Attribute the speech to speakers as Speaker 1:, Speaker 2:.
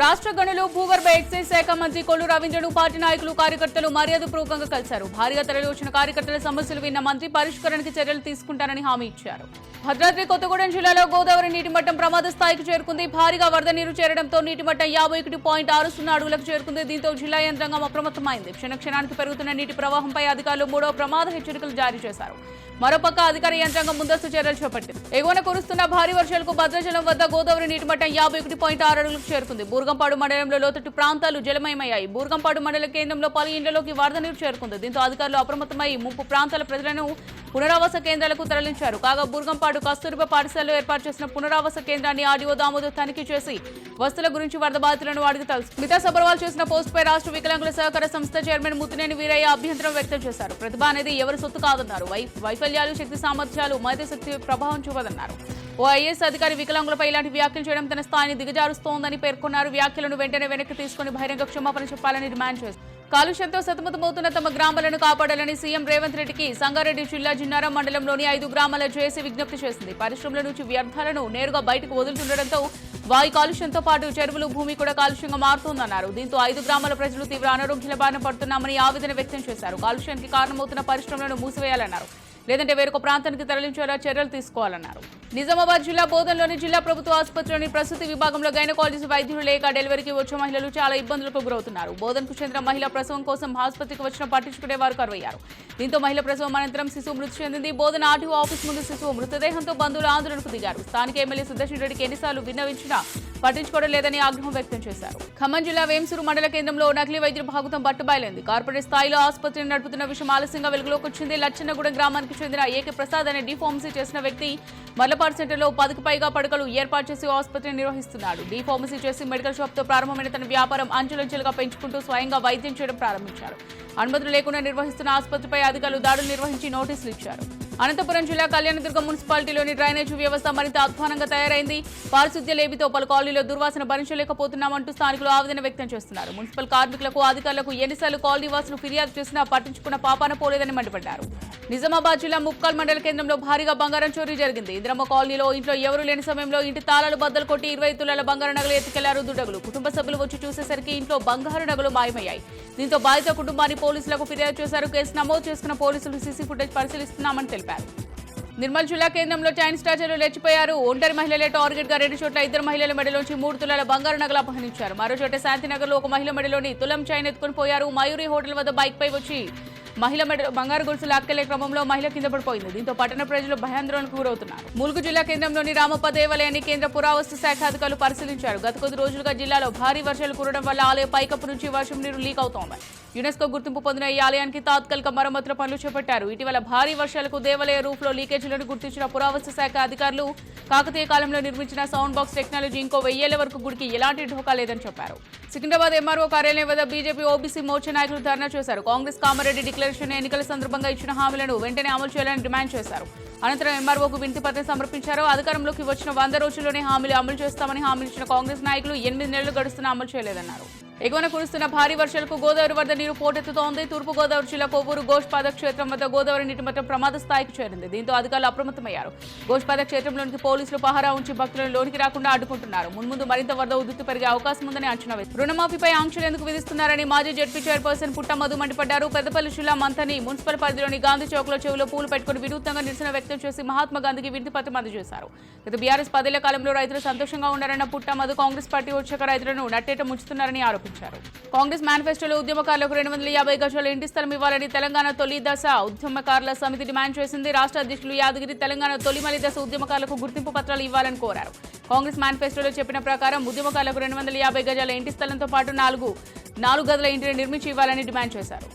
Speaker 1: రాష్ట్ర గనులు భూగర్భ ఎక్సైజ్ శాఖ మంత్రి కొల్లు రవీంద్రను పార్టీ నాయకులు కార్యకర్తలు మర్యాదపూర్వకంగా కలిశారు. భారీగా తరలి వచ్చిన కార్యకర్తల సమస్యలు విన్న మంత్రి పరిష్కరణకి చర్యలు తీసుకుంటారని హామీ ఇచ్చారు. భద్రాద్రి కొత్తగూడెం జిల్లాలో గోదావరి నీటి మట్టం ప్రమాద స్థాయికి చేరుకుంది. భారీగా వరద నీరు చేరడంతో నీటి మట్టం యాభై ఒకటి పాయింట్ ఆరు సున్నా అడుగులకు చేరుకుంది. దీంతో జిల్లా యంత్రాంగం అప్రమత్తమైంది. క్షణ క్షణానికి పెరుగుతున్న నీటి ప్రవాహంపై అధికారులు మూడో ప్రమాద హెచ్చరికలు జారీ చేశారు. మరోపక్క అధికార యంత్రాంగం ముందస్తు చర్యలు చేపట్టింది. ఎగువన కురుస్తున్న భారీ వర్షాలకు భద్రాచలం వద్ద గోదావరి నీటి మట్టం యాభై ఒకటి పాయింట్ ఆరు అడుగులకు చేరుకుంది. బూర్గంపాడు మండలంలో లోతట్టు ప్రాంతాలు జలమయమయ్యాయి. బూర్గంపాడు మండల కేంద్రంలో పలు ఇండ్లలోకి వరద నీరు చేరుకుంది. దీంతో అధికారులు అప్రమత్తమై ముంపు ప్రాంతాల ప్రజలను పునరావాస కేంద్రాలకు తరలించారు. కాగా బూర్గంపాడు కస్తూరిబా పాఠశాలలో ఏర్పాటు చేసిన పునరావాస కేంద్రాన్ని ఆర్డీఓ దామోదర్ తనిఖీ చేసి వస్తువుల గురించి వరద బాధితులను అడిగి తెలుసు మిగతా సబర్వాల్ చేసిన పోస్టుపై రాష్ట్ర వికలాంగుల సహకార సంస్థ చైర్మన్ ముత్తినేని వీరయ్య అభ్యంతరం వ్యక్తం చేశారు. ప్రతిభ అనేది ఎవరి సొత్తు కాదన్నారు. వై- వైఫల్యాలు శక్తి సామర్థ్యాలు శక్తి ప్రభావం చూపదన్నారు. ఓ ఐఏఎస్ అధికారి వికలాంగులపై ఇలాంటి వ్యాఖ్యలు చేయడం తన స్థాయిని దిగజారుస్తోందని పేర్కొన్నారు. వ్యాఖ్యలను వెంటనే వెనక్కి తీసుకుని బహిరంగ క్షమాపణ చెప్పాలని డిమాండ్ చేశారు. కాలుష్యంతో సతమతమవుతున్న తమ గ్రామాలను కాపాడాలని సీఎం రేవంత్ రెడ్డికి సంగారెడ్డి జిల్లా జిన్నారం మండలంలోని ఐదు గ్రామాల జేఏసీ విజ్ఞప్తి చేసింది. పరిశ్రమల నుంచి వ్యర్థాలను నేరుగా బయటకు వదులుతుండటంతో వాయు కాలుష్యంతో పాటు చెరువులు భూమి కూడా కాలుష్యంగా మారుతోందన్నారు. దీంతో ఐదు గ్రామాల ప్రజలు తీవ్ర అనారోగ్యాల బారిన పడుతున్నామని ఆవేదన వ్యక్తం చేశారు. కాలుష్యానికి కారణమవుతున్న పరిశ్రమలను మూసివేయాలన్నారు. లేదంటే వేరొక ప్రాంతానికి తరలించేలా చర్యలు తీసుకోవాలన్నారు. నిజామాబాద్ జిల్లా బోధనలోని జిల్లా ప్రభుత్వ ఆసుపత్రిలోని ప్రసూతి విభాగంలో గైనకాలజీ వైద్యులు లేక డెలివరీకి వచ్చే మహిళలు చాలా ఇబ్బందులకు గురవుతున్నారు. బోధన్కు చెందిన మహిళ ప్రసవం కోసం ఆసుపత్రికి వచ్చిన పట్టించుకునే వారు కరువయ్యారు. దీంతో మహిళ ప్రసవం అనంతరం శిశువు మృతి చెందింది. బోధన ఆర్టీఓ ఆఫీస్ ముందు శిశువు మృతదేహంతో బంధువులు ఆందోళనకు దిగారు. స్థానిక ఎమ్మెల్యే సుదర్శన్ రెడ్డికి ఎన్నిసార్లు విన్నవించినా పట్టించుకోవడం లేదని ఆగ్రహం వ్యక్తం చేశారు. ఖమ్మం జిల్లా వేంసూరు మండల కేంద్రంలో నకిలీ వైద్యుల భాగతం బట్టుబయలైంది. కార్పొరేట్ స్థాయిలో ఆసుపత్రిని నడుపుతున్న విషయం ఆలస్యంగా వెలుగులోకి వచ్చింది లచ్చన్నగూడెం గ్రామానికి చెందిన ఏకే ప్రసాద్ అనే డిఫార్మసీ చేసిన వ్యక్తి మల్లపాడు సెంటర్లో పదకు పైగా పడకలు ఏర్పాటు చేసి ఆసుపత్రిని నిర్వహిస్తున్నాడు. డిఫార్మసీ చేసి మెడికల్ షాప్తో ప్రారంభమైన తన వ్యాపారం అంచెలంచెలుగా పెంచుకుంటూ స్వయంగా వైద్యం చేయడం ప్రారంభించారు. అనుమతులు లేకుండా నిర్వహిస్తున్న ఆసుపత్రిపై అధికారులు దాడులు నిర్వహించి నోటీసులు ఇచ్చారు. అనంతపురం జిల్లా కళ్యాణదుర్గం మున్సిపాలిటీలోని డ్రైనేజ్ వ్యవస్థ మరింత అధ్వానంగా తయారైంది. పారిశుద్ధ్య లేబితో పలు కాలనీలో దుర్వాసన భరించలేకపోతున్నామంటూ స్థానికులు ఆవేదన వ్యక్తం చేస్తున్నారు. మున్సిపల్ కార్మికులకు అధికారులకు ఎన్నిసార్లు కాలనీ వాసులు ఫిర్యాదు చేసినా పట్టించుకున్న పాపాన పోలేదని మండిపడ్డారు. నిజామాబాద్ జిల్లా ముప్కాల్ మండల కేంద్రంలో భారీగా బంగారం చోరీ జరిగింది. ఇంద్రమ్మ కాలనీలో ఇంట్లో ఎవరూ లేని సమయంలో ఇంటి తాళాలు బద్దలు కొట్టి ఇరవై తులాల బంగారు నగలు ఎత్తుకెళ్ళారు దుడగులు కుటుంబ సభ్యులు వచ్చి చూసేసరికి ఇంట్లో బంగారు నగలు మాయమయ్యాయి. దీంతో బాధిత కుటుంబాన్ని పోలీసులకు ఫిర్యాదు చేశారు. కేసు నమోదు చేసుకున్న పోలీసులు సీసీ ఫుటేజ్ పరిశీలిస్తున్నామని తెలిపారు. నిర్మల్ జిల్లా కేంద్రంలో చైన్ స్టాచర్లు లేచిపోయారు. ఒంటరి మహిళలే టార్గెట్గా రెండు చోట్ల ఇద్దరు మహిళల మెడలోంచి మూడు తులాల బంగారు నగలు అపహరించారు. మరో చోట శాంతినగర్లో ఒక మహిళ మెడలోని తులం చైన్ ఎత్తుకుని పోయారు. మయూరి హోటల్ వద్ద బైక్ పై వచ్చి మహిళ మెడ బంగారు గొలుసు లాక్కెళ్ళే క్రమంలో మహిళ కింద పడిపోయింది. దీంతో పట్టణ ప్రజలు భయాందోళనకు గురవుతున్నారు. ములుగు జిల్లా కేంద్రంలోని రామప్ప దేవాలయాన్ని కేంద్ర పురావస్తు శాఖ అధికారులు పరిశీలించారు. గత కొద్ది రోజులుగా జిల్లాలో భారీ వర్షాలు కురవడం వల్ల ఆలయ పైకప్పు నుంచి వర్షం నీరు లీక్ అవుతోంది. యునెస్కో గుర్తింపు పొందిన ఈ ఆలయానికి తాత్కాలిక మరమ్మతుల పనులు చేపట్టారు. ఇటీవల భారీ వర్షాలకు దేవాలయ రూఫ్లో లీకేజీలను గుర్తించిన పురావస్తు శాఖ అధికారులు కాకతీయ కాలంలో నిర్మించిన సౌండ్ బాక్స్ టెక్నాలజీ ఇంకో వెయ్యేళ్ళ వరకు గుడికి ఎలాంటి ఢోకా లేదని చెప్పారు. సికింద్రాబాద్ ఎంఆర్ఓ కార్యాలయం వద్ద బీజేపీ ఓబీసీ మోర్చా నాయకులు ధర్నా చేశారు. కాంగ్రెస్ కామారెడ్డి డిక్లరేషన్ ఎన్నికల సందర్భంగా ఇచ్చిన హామీలను వెంటనే అమలు చేయాలని డిమాండ్ చేశారు. అనంతరం ఎంఆర్ఓకు వినతి పత్రం సమర్పించారు. అధికారంలోకి వచ్చిన వంద రోజుల్లోనే హామీలు అమలు చేస్తామని హామీలు ఇచ్చిన కాంగ్రెస్ నాయకులు ఎనిమిది నెలలు గడుస్తున్నా అమలు చేయలేదన్నారు. ఎగువన కురుస్తున్న భారీ వర్షాలకు గోదావరి వద్ద నీరు పోటెత్తుతోంది. తూర్పు గోదావరి జిల్లా కొవ్వూరు గోష్పాద క్షేత్రం వద్ద గోదావరి నీటి మట్టం ప్రమాద స్థాయికి చేరింది. దీంతో అధికారులు అప్రమత్తమయ్యారు. గోష్పాద క్షేత్రంలోనికి పోలీసులు పహారా ఉంచి భక్తులను లోనికి రాకుండా అడ్డుకుంటున్నారు. మున్ముందు మరింత వరద ఉధృతి పెరిగే అవకాశం ఉందని అంచనా వేశారు. రుణమాఫీపై ఆంక్షలు ఎందుకు విధిస్తున్నారని మాజీ జడ్పీ చైర్పర్సన్ పుట్ట మధు మండిపడ్డారు. పెద్దపల్లి జిల్లా మంతని మున్సిపల్ పరిధిలోని గాంధీ చౌక్లో పూలు పెట్టుకుని వినూత్నంగా నిరసన వ్యక్తం చేసి మహాత్మా గాంధీకి వినతి పత్రం అందజేశారు. గత బీఆర్ఎస్ పదేళ్ళ కాలంలో రైతులు సంతోషంగా ఉన్నారన్న పుట్ట మధు కాంగ్రెస్ పార్టీ వచ్చాక రైతులను నట్టేట ముంచుతున్నారని ఆరోపించారు. కాంగ్రెస్ మేనిఫెస్టోలో ఉద్యమకారులకు రెండు వందల యాభై గజాల ఇంటి స్థలం ఇవ్వాలని తెలంగాణ తొలి దశ ఉద్యమకారుల సమితి డిమాండ్ చేసింది రాష్ట్ర అధ్యక్షులు యాదగిరి. తెలంగాణ తొలి మలి దశ ఉద్యమకారులకు గుర్తింపు పత్రాలు ఇవ్వాలని కోరారు. కాంగ్రెస్ మేనిఫెస్టోలో చెప్పిన ప్రకారం ఉద్యమకారులకు రెండు వందల యాభై గజాల ఇంటి స్థలంతో పాటు నాలుగు నాలుగు గదుల ఇంటిని నిర్మించి ఇవ్వాలని డిమాండ్ చేశారు.